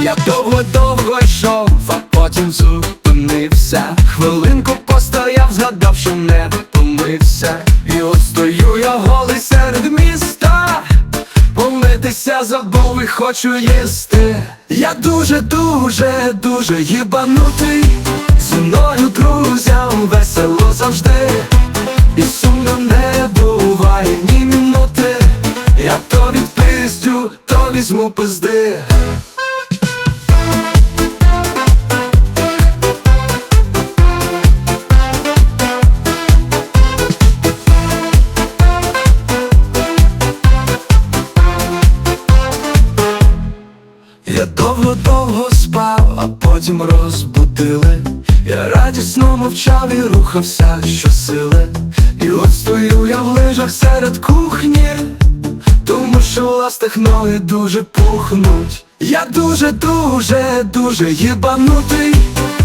Я довго-довго йшов, а потім зупинився. Хвилинку постояв, згадав, що не помився. І от стою я голий серед міста. Помитися забув і хочу їсти. Я дуже, дуже, дуже їбанутий. Зі мною друзям візьму пизди. Я довго-довго спав, а потім розбудили. Я радісно мовчав і рухався щосили. І от стою я в лижах серед кухні, тому що ластих ноги дуже пухнуть. Я дуже, дуже, дуже їбанутий.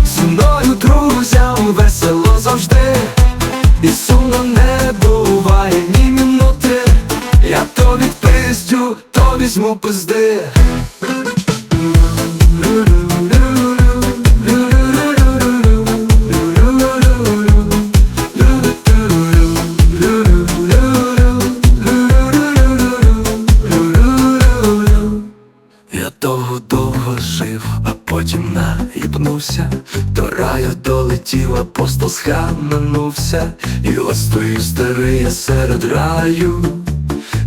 Зі мною друзям весело завжди. І сумно не буває ні минути. Я то відпиздю, то візьму пизди. Жив, а потім наїбнувся. До раю долетів, апостол схаменувся. І от стою старий я серед раю.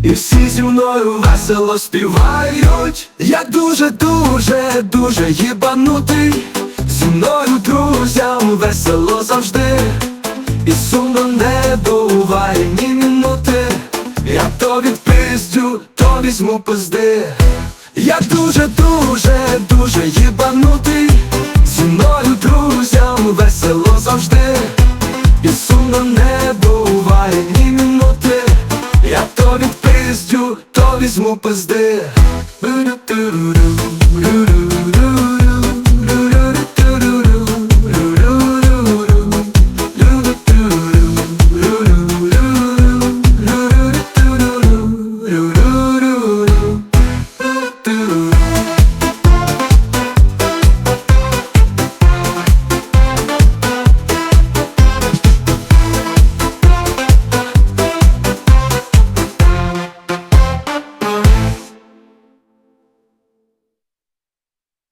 І всі зі мною весело співають. Я дуже, дуже, дуже їбанутий. Зі мною друзям весело завжди. І сумно не буває ні минути. Я то відпиздю, то візьму пизди Я дуже, дуже, дуже їбанутий. Зі мною друзям весело завжди. І сумно не буває ні минути. Я то відпиздю, то візьму пизди.